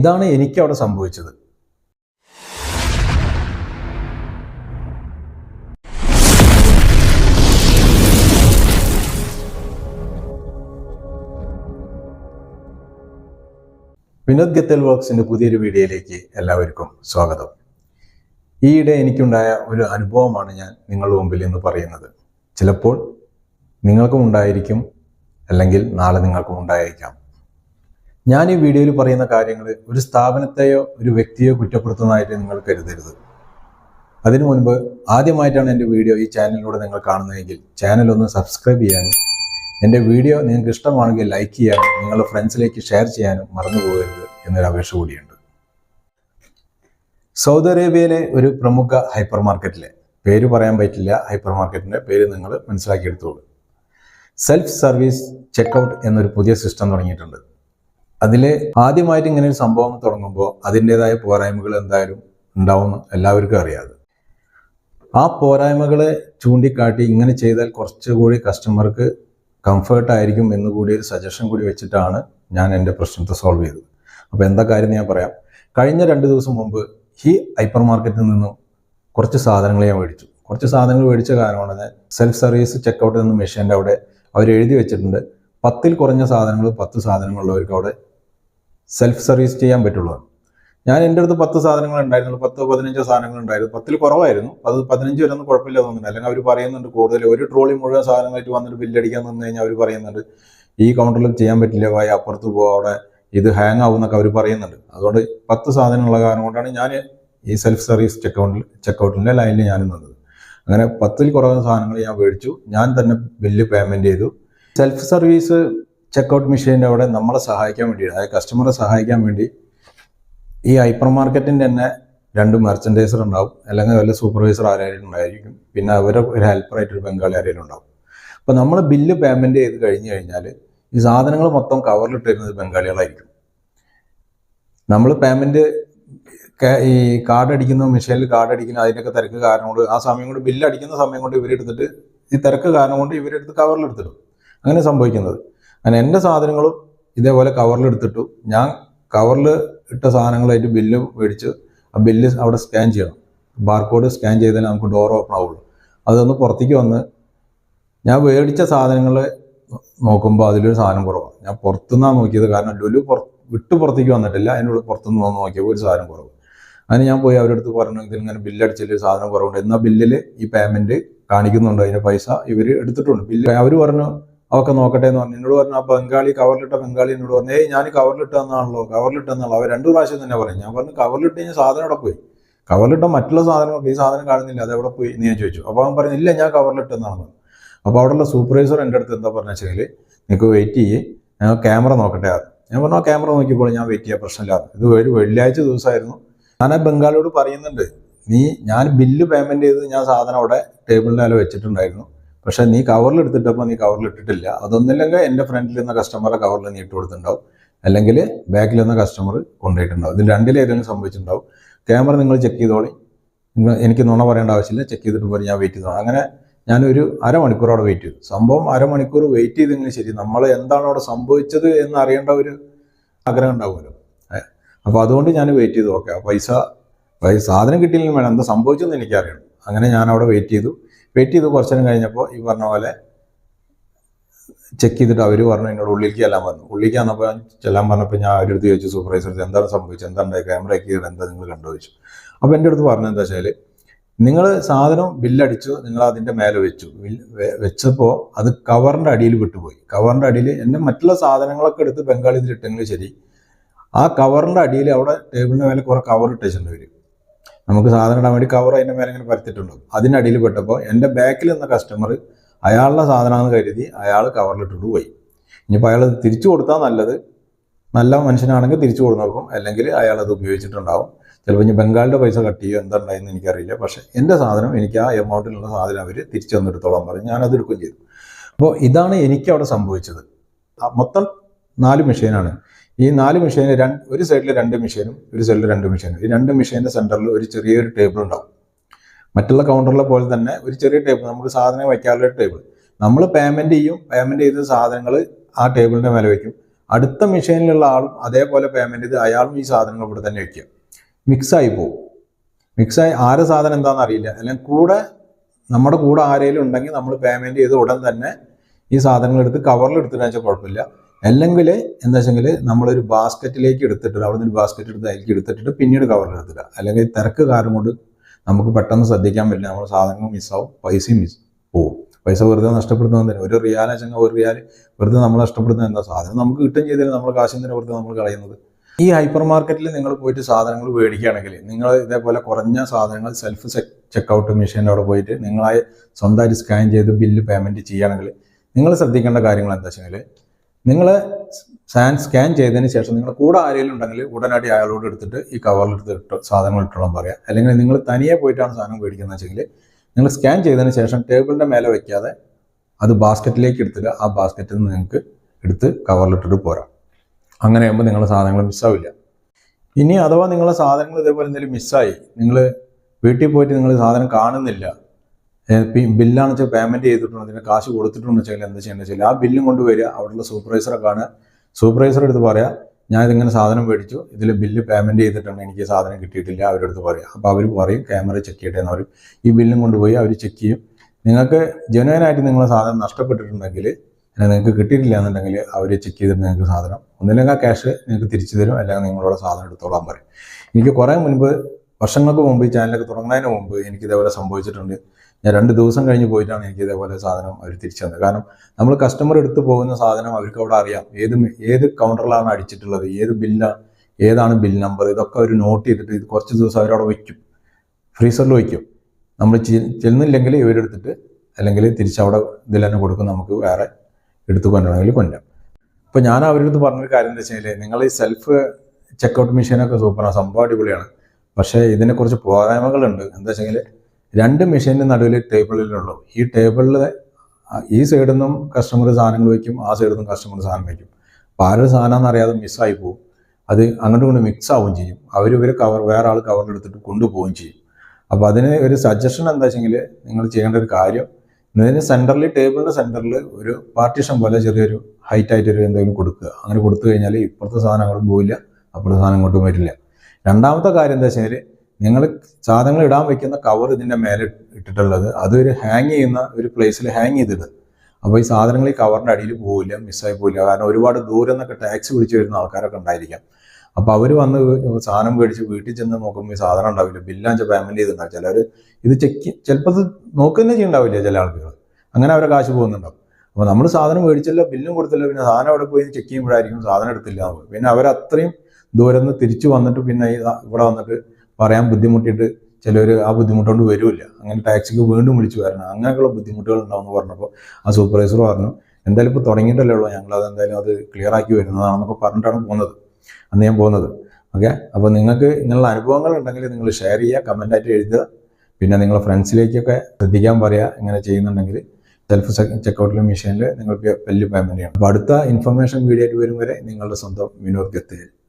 ഇതാണ് എനിക്ക് അവിടെ സംഭവിച്ചത്. വിനോദ് ഗത്തൽ വർക്സിന്റെ പുതിയൊരു വീഡിയോയിലേക്ക് എല്ലാവർക്കും സ്വാഗതം. ഈയിടെ എനിക്കുണ്ടായ ഒരു അനുഭവമാണ് ഞാൻ നിങ്ങളുടെ മുമ്പിൽ ഇന്ന് പറയുന്നത്. ചിലപ്പോൾ നിങ്ങൾക്കും ഉണ്ടായിരിക്കും അല്ലെങ്കിൽ നാളെ നിങ്ങൾക്കും ഉണ്ടായേക്കാം. ഞാൻ ഈ വീഡിയോയിൽ പറയുന്ന കാര്യങ്ങൾ ഒരു സ്ഥാപനത്തെയോ ഒരു വ്യക്തിയോ കുറ്റപ്പെടുത്തുന്നതായിട്ട് നിങ്ങൾ കരുതരുത്. അതിനു മുൻപ് ആദ്യമായിട്ടാണ് എന്റെ വീഡിയോ ഈ ചാനലിലൂടെ നിങ്ങൾ കാണുന്നതെങ്കിൽ ചാനൽ ഒന്ന് സബ്സ്ക്രൈബ് ചെയ്യാനും എന്റെ വീഡിയോ നിങ്ങൾക്ക് ഇഷ്ടമാണെങ്കിൽ ലൈക്ക് ചെയ്യാനും നിങ്ങളുടെ ഫ്രണ്ട്സിലേക്ക് ഷെയർ ചെയ്യാനും മറന്നു പോകരുത് എന്നൊരു അപേക്ഷ കൂടിയുണ്ട്. സൗദി അറേബ്യയിലെ ഒരു പ്രമുഖ ഹൈപ്പർ മാർക്കറ്റിലെ പേര് പറയാൻ പറ്റില്ല ഹൈപ്പർ മാർക്കറ്റിന്റെ പേര് നിങ്ങൾ മനസ്സിലാക്കിയെടുത്തോളൂ. സെൽഫ് സർവീസ് ചെക്കൗട്ട് എന്നൊരു പുതിയ സിസ്റ്റം തുടങ്ങിയിട്ടുണ്ട്. അതിൽ ആദ്യമായിട്ട് ഇങ്ങനെ ഒരു സംഭവം തുടങ്ങുമ്പോൾ അതിന്റെതായ പോരായ്മകൾ എന്തായാലും ഉണ്ടാവും എല്ലാവർക്കും അറിയാതെ. ആ പോരായ്മകളെ ചൂണ്ടിക്കാട്ടി ഇങ്ങനെ ചെയ്താൽ കുറച്ചുകൂടി കസ്റ്റമർക്ക് കംഫർട്ട് ആയിരിക്കും എന്ന് കൂടി ഒരു സജഷൻ കൂടി വെച്ചിട്ടാണ് ഞാൻ എന്റെ പ്രശ്നത്തെ സോൾവ് ചെയ്തത്. അപ്പോൾ എന്താ കാര്യം ഞാൻ പറയാം. കഴിഞ്ഞ രണ്ട് ദിവസം മുമ്പ് ഈ ഹൈപ്പർ മാർക്കറ്റിൽ നിന്നും കുറച്ച് സാധനങ്ങൾ ഞാൻ മേടിച്ചു. കുറച്ച് സാധനങ്ങൾ മേടിച്ച കാരണമാണ് സെൽഫ് സർവീസ് ചെക്കൗട്ട് എന്ന മെഷീന്റെ അവിടെ അവർ എഴുതി വെച്ചിട്ടുണ്ട്. പത്തിൽ കുറഞ്ഞ സാധനങ്ങൾ പത്ത് സാധനങ്ങളുള്ളവർക്ക് അവിടെ സെൽഫ് സർവീസ് ചെയ്യാൻ പറ്റുള്ളൂ. ഞാൻ എന്റെ അടുത്ത് പത്ത് സാധനങ്ങൾ ഉണ്ടായിരുന്നുള്ളൂ പത്തോ പതിനഞ്ചോ സാധനങ്ങൾ ഉണ്ടായിരുന്നു. പത്തിൽ കുറവായിരുന്നു. അത് പതിനഞ്ച് വരെ ഒന്നും കുഴപ്പമില്ല തോന്നുന്നില്ല അല്ലെങ്കിൽ അവർ പറയുന്നുണ്ട് കൂടുതൽ. ഒരു ട്രോളി മുഴുവൻ സാധനങ്ങളായിട്ട് വന്നിട്ട് ബില്ലടിക്കാൻ നിന്ന് കഴിഞ്ഞാൽ അവർ പറയുന്നുണ്ട് ഈ കൗണ്ടറിൽ ചെയ്യാൻ പറ്റില്ല വായി അപ്പുറത്ത് പോകാം അവിടെ ഇത് ഹാങ് ആവുമെന്നൊക്കെ അവർ പറയുന്നുണ്ട്. അതുകൊണ്ട് പത്ത് സാധനമുള്ള കാരണം കൊണ്ടാണ് ഞാൻ ഈ സെൽഫ് സർവീസ് ചെക്കൗണ്ടിൽ ചെക്കൗട്ടിന്റെ ലൈനിൽ ഞാൻ നിന്നത്. അങ്ങനെ പത്തിൽ കുറവ് സാധനങ്ങൾ ഞാൻ മേടിച്ചു. ഞാൻ തന്നെ ബില്ല് പേയ്മെന്റ് ചെയ്തു. സെൽഫ് സർവീസ് ചെക്കൗട്ട് മെഷീന്റെ അവിടെ നമ്മളെ സഹായിക്കാൻ വേണ്ടി അതായത് കസ്റ്റമറെ സഹായിക്കാൻ വേണ്ടി ഈ ഹൈപ്പർ മാർക്കറ്റിന്റെ തന്നെ രണ്ട് മെർച്ചൻഡൈസർ ഉണ്ടാവും. അല്ലെങ്കിൽ വല്ല സൂപ്പർവൈസർ ആരെങ്കിലും ഉണ്ടായിരിക്കും. പിന്നെ അവരെ ഒരു ഹെൽപ്പറായിട്ട് ഒരു ബംഗാളി ആരെങ്കിലും ഉണ്ടാവും. അപ്പോൾ നമ്മൾ ബില്ല് പേയ്മെന്റ് ചെയ്ത് കഴിഞ്ഞ് കഴിഞ്ഞാൽ ഈ സാധനങ്ങൾ മൊത്തം കവറിലിട്ട് വരുന്നത് ബംഗാളികളായിരിക്കും. നമ്മൾ പേയ്മെന്റ് ഈ കാർഡ് അടിക്കുന്ന മെഷീനിൽ കാർഡ് അടിക്കുന്ന അതിന്റെയൊക്കെ തിരക്ക് കാരണം കൊണ്ട് ആ സമയം കൊണ്ട് ബില്ല് അടിക്കുന്ന സമയം കൊണ്ട് ഇവരെടുത്തിട്ട് ഈ തിരക്ക് കാരണം കൊണ്ട് ഇവരെടുത്ത് കവറിലെടുത്തിടും അങ്ങനെ സംഭവിക്കുന്നത്. അങ്ങനെ എന്റെ സാധനങ്ങളും ഇതേപോലെ കവറിൽ എടുത്തിട്ടു. ഞാൻ കവറിൽ ഇട്ട സാധനങ്ങളായിട്ട് ബില്ല് മേടിച്ച് ആ ബില്ല് അവിടെ സ്കാൻ ചെയ്യണം. ബാർകോഡ് സ്കാൻ ചെയ്താലേ നമുക്ക് ഡോർ ഓപ്പൺ ആവുള്ളൂ. അതൊന്ന് പുറത്തേക്ക് വന്ന് ഞാൻ മേടിച്ച സാധനങ്ങൾ നോക്കുമ്പോൾ അതിലൊരു സാധനം കുറവാണ്. ഞാൻ പുറത്തുനിന്നാണ് നോക്കിയത് കാരണം ലുലു വിട്ടു വിട്ട് പുറത്തേക്ക് വന്നിട്ടില്ല. അതിനോട് പുറത്തുനിന്ന് വന്ന് നോക്കിയപ്പോൾ ഒരു സാധനം കുറവ്. അതിന് ഞാൻ പോയി അവരുടെ അടുത്ത് പറഞ്ഞു ഇതിങ്ങനെ ബില്ലടിച്ചതിൽ സാധനം കുറവുണ്ട്. എന്നാൽ ബില്ലിൽ ഈ പേയ്മെന്റ് കാണിക്കുന്നുണ്ട്. അതിന്റെ പൈസ ഇവർ എടുത്തിട്ടുണ്ട്. ബില്ല് അവർ പറഞ്ഞു അവർക്ക് നോക്കട്ടെ എന്ന് പറഞ്ഞു. എന്നോട് പറഞ്ഞു ആ ബംഗാളി കവറിലിട്ട ബംഗാളി എന്നോട് പറഞ്ഞു ഏയ് ഞാൻ കവറിലിട്ടെന്നാണല്ലോ കവറിലിട്ടെന്നാണല്ലോ അവർ രണ്ടു പ്രാവശ്യം തന്നെ പറഞ്ഞു. ഞാൻ പറഞ്ഞു കവറിലിട്ട് കഴിഞ്ഞാൽ സാധനം അവിടെ പോയി? കവറിലിട്ട മറ്റുള്ള സാധനങ്ങളൊക്കെ ഈ സാധനം കാണുന്നില്ല അത് എവിടെ പോയി? നീ ചോദിച്ചു. അപ്പോൾ അവൻ പറഞ്ഞു ഇല്ല ഞാൻ കവറിലിട്ടെന്നാണെന്ന് അപ്പോൾ അവിടെയുള്ള സൂപ്പർവൈസർ എന്റെ അടുത്ത് എന്താ പറഞ്ഞു വെച്ചാൽ നിങ്ങൾക്ക് വെയിറ്റ് ചെയ്യേ ഞാൻ ക്യാമറ നോക്കട്ടെ അത് ഞാൻ പറഞ്ഞു ആ ക്യാമറ നോക്കിയപ്പോൾ ഞാൻ വെയിറ്റ് ചെയ്യാൻ പ്രശ്നമില്ല ഇത് ഒരു വെള്ളിയാഴ്ച ദിവസമായിരുന്നു. ഞാൻ ആ ബംഗാളിയോട് പറയുന്നുണ്ട് നീ ഞാൻ ബില്ല് പേയ്മെന്റ് ചെയ്ത് ഞാൻ സാധനം അവിടെ ടേബിളിന്റെ അല വെച്ചിട്ടുണ്ടായിരുന്നു. പക്ഷേ നീ കവറിൽ എടുത്തിട്ടപ്പോൾ നീ കവറിൽ ഇട്ടിട്ടില്ല. അതൊന്നില്ലെങ്കിൽ എന്റെ ഫ്രണ്ടിൽ നിന്ന കസ്റ്റമറെ കവറിൽ നീ ഇട്ട് കൊടുത്തിട്ടുണ്ടാവും. അല്ലെങ്കിൽ ബാക്കിൽ നിന്ന കസ്റ്റമർ കൊണ്ടുപോയിട്ടുണ്ടാവും. ഇതിൽ രണ്ടിലേതെങ്കിലും സംഭവിച്ചിട്ടുണ്ടാവും. ക്യാമറ നിങ്ങൾ ചെക്ക് ചെയ്തോളി. എനിക്ക് നുണ പറയേണ്ട ആവശ്യമില്ല. ചെക്ക് ചെയ്തിട്ട് പോലും ഞാൻ വെയിറ്റ് ചെയ്തോളാം. അങ്ങനെ ഞാനൊരു അരമണിക്കൂർ അവിടെ വെയിറ്റ് ചെയ്തു. സംഭവം അരമണിക്കൂർ വെയിറ്റ് ചെയ്തെങ്കിലും ശരി. നമ്മൾ എന്താണ് അവിടെ സംഭവിച്ചത് എന്ന് അറിയേണ്ട ഒരു ആഗ്രഹം ഉണ്ടാവുമല്ലോ. അപ്പോൾ അതുകൊണ്ട് ഞാൻ വെയിറ്റ് ചെയ്തു. ഓക്കെ. പൈസ പൈസ സാധനം കിട്ടിയില്ലെങ്കിൽ വേണം. എന്താ സംഭവിച്ചതെന്ന് എനിക്കറിയണം. അങ്ങനെ ഞാൻ അവിടെ വെയിറ്റ് ചെയ്തു. വെയിറ്റ് ചെയ്ത് കുറച്ചു നേരം കഴിഞ്ഞപ്പോൾ ഈ പറഞ്ഞ പോലെ ചെക്ക് ചെയ്തിട്ട് അവർ പറഞ്ഞു എന്നോട് ഉള്ളിലേക്ക് ചെല്ലാൻ പറഞ്ഞു. ഉള്ളിലേക്ക് വന്നപ്പോൾ ചെല്ലാൻ പറഞ്ഞപ്പോൾ ഞാൻ അവരുടെ അടുത്ത് ചോദിച്ചു സൂപ്പർവൈസർ എന്താണ് സംഭവിച്ചത്? എന്താണ് ക്യാമറ ഒക്കെ എന്താ നിങ്ങൾ കണ്ടു ചോദിച്ചു. അപ്പോൾ എന്റെ അടുത്ത് പറഞ്ഞത് എന്താ വെച്ചാൽ നിങ്ങൾ സാധനം ബില്ലടിച്ചു നിങ്ങൾ അതിന്റെ മേലെ വെച്ചു. വെച്ചപ്പോൾ അത് കവറിന്റെ അടിയിൽ വിട്ടുപോയി. കവറിന്റെ അടിയിൽ എന്റെ മറ്റുള്ള സാധനങ്ങളൊക്കെ എടുത്ത് ബംഗാളിൽ ഇതിലിട്ടെങ്കിലും ശരി. ആ കവറിന്റെ അടിയിൽ അവിടെ ടേബിളിന് മേലെ കുറേ കവർ ഇട്ടിട്ടുണ്ട് ഇവർ നമുക്ക് സാധനം ഇടാൻ വേണ്ടി കവർ അതിന്റെ മേലെ ഇങ്ങനെ പരത്തിയിട്ടുണ്ടാവും അതിനടിയിൽ പെട്ടപ്പോൾ എന്റെ ബാക്കിൽ നിന്ന കസ്റ്റമർ അയാളുടെ സാധനമാണെന്ന് കരുതി അയാൾ കവറിലിട്ടിട്ട് പോയി. ഇനിയിപ്പോൾ അയാൾ തിരിച്ചു കൊടുത്താൽ നല്ലത്. നല്ല മനുഷ്യനാണെങ്കിൽ തിരിച്ചു കൊടുത്തു നോക്കും. അല്ലെങ്കിൽ അയാൾ അത് ഉപയോഗിച്ചിട്ടുണ്ടാവും. ചിലപ്പോൾ ഇനി ബംഗാളിന്റെ പൈസ കട്ട് ചെയ്യുമോ എന്തുണ്ടായെന്ന് എനിക്കറിയില്ല. പക്ഷേ എന്റെ സാധനം എനിക്ക് ആ എമൗണ്ടിലുള്ള സാധനം അവർ തിരിച്ചു തന്നെടുത്തോളാൻ പറഞ്ഞു. ഞാനത് എടുക്കുകയും ചെയ്തു. അപ്പോൾ ഇതാണ് എനിക്ക് അവിടെ സംഭവിച്ചത്. മൊത്തം നാല് മെഷീനാണ് ഈ നാല് മെഷീന് രണ്ട് ഒരു സൈഡിൽ രണ്ട് മെഷീനും ഒരു സൈഡിൽ രണ്ട് മെഷീനും ഈ രണ്ട് മെഷീന്റെ സെന്ററിൽ ഒരു ചെറിയൊരു ടേബിൾ ഉണ്ടാവും. മറ്റുള്ള കൗണ്ടറിലെ പോലെ തന്നെ ഒരു ചെറിയ ടേബിൾ നമുക്ക് സാധനം വയ്ക്കാനുള്ള ടേബിൾ നമ്മൾ പേയ്മെന്റ് ചെയ്യും പേയ്മെന്റ് ചെയ്ത സാധനങ്ങൾ ആ ടേബിളിന്റെ മേലെ വയ്ക്കും. അടുത്ത മെഷീനിലുള്ള ആളും അതേപോലെ പേയ്മെന്റ് ചെയ്ത് അയാളും ഈ സാധനങ്ങൾ ഇവിടെ തന്നെ വയ്ക്കുക. മിക്സായി പോകും മിക്സായി ആരെ സാധനം എന്താണെന്ന് അറിയില്ല. അല്ലെങ്കിൽ കൂടെ നമ്മുടെ കൂടെ ആരെങ്കിലും ഉണ്ടെങ്കിൽ നമ്മൾ പേയ്മെന്റ് ചെയ്ത് ഉടൻ തന്നെ ഈ സാധനങ്ങൾ എടുത്ത് കവറിൽ എടുത്തിട്ടാച്ചാൽ കുഴപ്പമില്ല. അല്ലെങ്കിൽ എന്താ വെച്ചെങ്കിൽ നമ്മളൊരു ബാസ്ക്കറ്റിലേക്ക് എടുത്തിട്ട് അവിടെ നിന്ന് ഒരു ബാസ്ക്കറ്റ് എടുത്ത് അതിലേക്ക് എടുത്തിട്ട് പിന്നീട് കവറിൽ എടുത്തിട്ട് അല്ലെങ്കിൽ തിരക്ക് കാരണം കൊണ്ട് നമുക്ക് പെട്ടെന്ന് ശ്രദ്ധിക്കാൻ പറ്റില്ല. നമ്മുടെ സാധനങ്ങൾ മിസ്സാവും പൈസയും മിസ് പോവും. പൈസ വെറുതെ നഷ്ടപ്പെടുത്തുന്നതിന് ഒരു റിയാലെന്ന് വെച്ചാൽ ഒരു റിയാൽ വെറുതെ നമ്മൾ നഷ്ടപ്പെടുന്നത് എന്താ? സാധനം നമുക്ക് കിട്ടും ചെയ്തില്ല. നമ്മൾ കാശിന് വെറുതെ നമ്മൾ കളയുന്നത്? ഈ ഹൈപ്പർ മാർക്കറ്റിൽ നിങ്ങൾ പോയിട്ട് സാധനങ്ങൾ മേടിക്കുകയാണെങ്കിൽ നിങ്ങൾ ഇതേപോലെ കുറഞ്ഞ സാധനങ്ങൾ സെൽഫ് ചെക്കൗട്ട് മെഷീന്റെ അവിടെ പോയിട്ട് നിങ്ങളായി സ്വന്തമായിട്ട് സ്കാൻ ചെയ്ത് ബില്ല് പേയ്മെന്റ് ചെയ്യുകയാണെങ്കിൽ നിങ്ങൾ ശ്രദ്ധിക്കേണ്ട കാര്യങ്ങൾ എന്താ വെച്ചാൽ നിങ്ങൾ സാൻ സ്കാൻ ചെയ്തതിന് ശേഷം നിങ്ങളുടെ കൂടെ ആരെങ്കിലും ഉണ്ടെങ്കിൽ ഉടനടി അയാളോട് എടുത്തിട്ട് ഈ കവറിൽ എടുത്ത് ഇട്ടോ സാധനങ്ങൾ ഇട്ടോളാൻ പറയാം. അല്ലെങ്കിൽ നിങ്ങൾ തനിയെ പോയിട്ടാണ് സാധനം മേടിക്കുന്നത് വെച്ചെങ്കിൽ നിങ്ങൾ സ്കാൻ ചെയ്തതിന് ശേഷം ടേബിളിന്റെ മേലെ വയ്ക്കാതെ അത് ബാസ്ക്കറ്റിലേക്ക് എടുത്തിട്ട് ആ ബാസ്ക്കറ്റിൽ നിന്ന് നിങ്ങൾക്ക് എടുത്ത് കവറിലിട്ടിട്ട് പോരാം. അങ്ങനെ ആകുമ്പോൾ നിങ്ങളുടെ സാധനങ്ങൾ മിസ്സാവില്ല ഇനി അഥവാ നിങ്ങളുടെ സാധനങ്ങൾ ഇതേപോലെ എന്തെങ്കിലും മിസ്സായി നിങ്ങൾ വീട്ടിൽ പോയിട്ട് നിങ്ങൾ സാധനം കാണുന്നില്ല ബില്ലാണ് വെച്ചാൽ പേയ്മെന്റ് ചെയ്തിട്ടുണ്ട് അതിന് കാശ് കൊടുത്തിട്ടുണ്ട് വെച്ചാൽ എന്താ ചെയ്യേണ്ടത് വെച്ചാൽ ആ ബില്ലും കൊണ്ട് വരിക. അവിടെയുള്ള സൂപ്പർവൈസറെ കാണുക സൂപ്പർവൈസറെ അടുത്ത് പറയാം ഞാൻ ഇതിങ്ങനെ സാധനം മേടിച്ചു. ഇതിൽ ബില്ല് പേയ്മെന്റ് ചെയ്തിട്ടുണ്ട്. എനിക്ക് സാധനം കിട്ടിയിട്ടില്ല. അവരെടുത്ത് പറയാം. അപ്പോൾ അവർ പറയും ക്യാമറ ചെക്ക് ചെയ്യട്ടെ എന്ന് പറയും. ഈ ബില്ലും കൊണ്ടുപോയി അവർ ചെക്ക് ചെയ്യും. നിങ്ങൾക്ക് ജനുവനായിട്ട് നിങ്ങളെ സാധനം നഷ്ടപ്പെട്ടിട്ടുണ്ടെങ്കിൽ നിങ്ങൾക്ക് കിട്ടിയിട്ടില്ല എന്നുണ്ടെങ്കിൽ അവർ ചെക്ക് ചെയ്തിട്ട് നിങ്ങൾക്ക് സാധനം. ഒന്നില്ലെങ്കിൽ ആ ക്യാഷ് നിങ്ങൾക്ക് തിരിച്ചു തരും. അല്ലെങ്കിൽ നിങ്ങളോട് സാധനം എടുത്തോളാൻ പറയും. എനിക്ക് കുറേ മുൻപ് വർഷങ്ങൾക്ക് മുമ്പ് ഈ ചാനലൊക്കെ തുടങ്ങുന്നതിന് മുമ്പ് എനിക്ക് ഇതേപോലെ സംഭവിച്ചിട്ടുണ്ട്. ഞാൻ രണ്ട് ദിവസം കഴിഞ്ഞ് പോയിട്ടാണ് എനിക്ക് ഇതേപോലെ സാധനം അവർ തിരിച്ചു തന്നത്. കാരണം നമ്മൾ കസ്റ്റമർ എടുത്ത് പോകുന്ന സാധനം അവർക്ക് അവിടെ അറിയാം. ഏത് ഏത് കൗണ്ടറിലാണ് അടിച്ചിട്ടുള്ളത് ഏത് ബില്ലാണ് ഏതാണ് ബിൽ നമ്പർ ഇതൊക്കെ അവർ നോട്ട് ചെയ്തിട്ട് ഇത് കുറച്ച് ദിവസം അവരവിടെ വയ്ക്കും ഫ്രീസറിൽ വയ്ക്കും നമ്മൾ ചെന്നില്ലെങ്കിൽ ഇവരെടുത്തിട്ട് അല്ലെങ്കിൽ തിരിച്ചവിടെ ഇതിൽ തന്നെ കൊടുക്കും. നമുക്ക് വേറെ എടുത്ത് കൊണ്ടുവരണമെങ്കിൽ കൊല്ലാം അപ്പോൾ ഞാൻ അവരടുത്ത് പറഞ്ഞൊരു കാര്യം എന്താ വെച്ചാൽ നിങ്ങൾ ഈ സെൽഫ് ചെക്കൗട്ട് മെഷീനൊക്കെ സൂപ്പറാണ് സംഭവം അടിപൊളിയാണ്. പക്ഷേ ഇതിനെക്കുറിച്ച് പോരായ്മകളുണ്ട്. എന്താ വെച്ചെങ്കിൽ രണ്ട് മെഷീന്റെ നടുവിൽ ടേബിളിലുള്ളൂ ഈ ടേബിളിൽ ഈ സൈഡിൽ നിന്നും കസ്റ്റമർ സാധനങ്ങൾ വയ്ക്കും ആ സൈഡിൽ നിന്നും കസ്റ്റമർ സാധനം വയ്ക്കും അപ്പോൾ ആരുടെ സാധനം അറിയാതെ മിസ്സായി പോകും അത് അങ്ങോട്ടും ഇങ്ങോട്ടും മിക്സ് ആവുകയും ചെയ്യും. അവർ ഇവർ കവർ വേറെ ആൾ കവറിലെടുത്തിട്ട് കൊണ്ടുപോവുകയും ചെയ്യും. അപ്പോൾ അതിന് ഒരു സജഷൻ എന്താ വെച്ചെങ്കിൽ നിങ്ങൾ ചെയ്യേണ്ട ഒരു കാര്യം ഇതിന് സെന്ററിൽ ടേബിളിന്റെ സെന്ററിൽ ഒരു പാർട്ടീഷൻ പോലെ ചെറിയൊരു ഹൈറ്റ് ആയിട്ടൊരു എന്തെങ്കിലും കൊടുക്കുക. അങ്ങനെ കൊടുത്തു കഴിഞ്ഞാൽ ഇപ്പുറത്തെ സാധനം അങ്ങോട്ടും പോവില്ല അപ്പുറത്തെ സാധനം അങ്ങോട്ടും വരില്ല. രണ്ടാമത്തെ കാര്യം എന്താ വെച്ചാൽ നിങ്ങൾ സാധനങ്ങൾ ഇടാൻ വെക്കുന്ന കവർ ഇതിന്റെ മേലെ ഇട്ടിട്ടുള്ളത്. അതൊരു ഹാങ് ചെയ്യുന്ന ഒരു പ്ലേസിൽ ഹാങ് ചെയ്തിട്ട്. അപ്പോൾ ഈ സാധനങ്ങൾ ഈ കവറിന്റെ അടിയിൽ പോവില്ല മിസ്സായി പോവില്ല. കാരണം ഒരുപാട് ദൂരം നിന്നൊക്കെ ടാക്സി പിടിച്ച് വരുന്ന ആൾക്കാരൊക്കെ ഉണ്ടായിരിക്കാം. അപ്പോൾ അവർ വന്ന് സാധനം മേടിച്ച് വീട്ടിൽ ചെന്ന് നോക്കുമ്പോൾ ഈ സാധനം ഉണ്ടാവില്ല. ബില്ലാഞ്ച് പേയ്മെന്റ് ചെയ്തിട്ടുണ്ടാവും ചിലർ ഇത് ചെക്ക് ചിലപ്പോൾ ഇത് നോക്കുന്നേ ചെയ്യുന്നുണ്ടാവില്ല ചില ആളുകൾ അങ്ങനെ അവരെ കാശ് പോകുന്നുണ്ടാവും. അപ്പോൾ നമ്മൾ സാധനം മേടിച്ചല്ലോ ബില്ലും കൊടുത്തല്ലോ പിന്നെ സാധനം അവിടെ പോയി ചെക്ക് ചെയ്യുമ്പോഴായിരിക്കും സാധനം എടുത്തില്ല പിന്നെ അവരത്രയും ദൂരം നിന്ന് തിരിച്ചു വന്നിട്ട് പിന്നെ ഇവിടെ വന്നിട്ട് പറയാൻ ബുദ്ധിമുട്ടിയിട്ട് ചിലർ ആ ബുദ്ധിമുട്ടുകൊണ്ട് വരുമില്ല അങ്ങനെ ടാക്സിക്ക് വീണ്ടും വിളിച്ചു വരണം. അങ്ങനെയൊക്കെയുള്ള ബുദ്ധിമുട്ടുകൾ ഉണ്ടാവുമെന്ന് പറഞ്ഞപ്പോൾ ആ സൂപ്പർവൈസർ പറഞ്ഞു എന്തായാലും ഇപ്പോൾ തുടങ്ങിയിട്ടല്ലേ ഉള്ളൂ. ഞങ്ങൾ അത് എന്തായാലും അത് ക്ലിയർ ആക്കി വരുന്നതാണെന്നൊക്കെ പറഞ്ഞിട്ടാണ് പോകുന്നത്. അന്ന് ഞാൻ പോകുന്നത്. ഓക്കെ? അപ്പോൾ നിങ്ങൾക്ക് ഇങ്ങനെയുള്ള അനുഭവങ്ങൾ ഉണ്ടെങ്കിൽ നിങ്ങൾ ഷെയർ ചെയ്യുക കമന്റായിട്ട് എഴുതുക. പിന്നെ നിങ്ങളെ ഫ്രണ്ട്സിലേക്കൊക്കെ ശ്രദ്ധിക്കാൻ പറയുക ഇങ്ങനെ ചെയ്യുന്നുണ്ടെങ്കിൽ സെൽഫ് ചെക്കൗട്ടിലെ മെഷീനിൽ നിങ്ങൾക്ക് വലിയ പേയ്മെന്റ് ചെയ്യണം. അപ്പോൾ അടുത്ത ഇൻഫർമേഷൻ വീഡിയോ ആയിട്ട് വരും വരെ നിങ്ങളുടെ സ്വന്തം വിനോദ്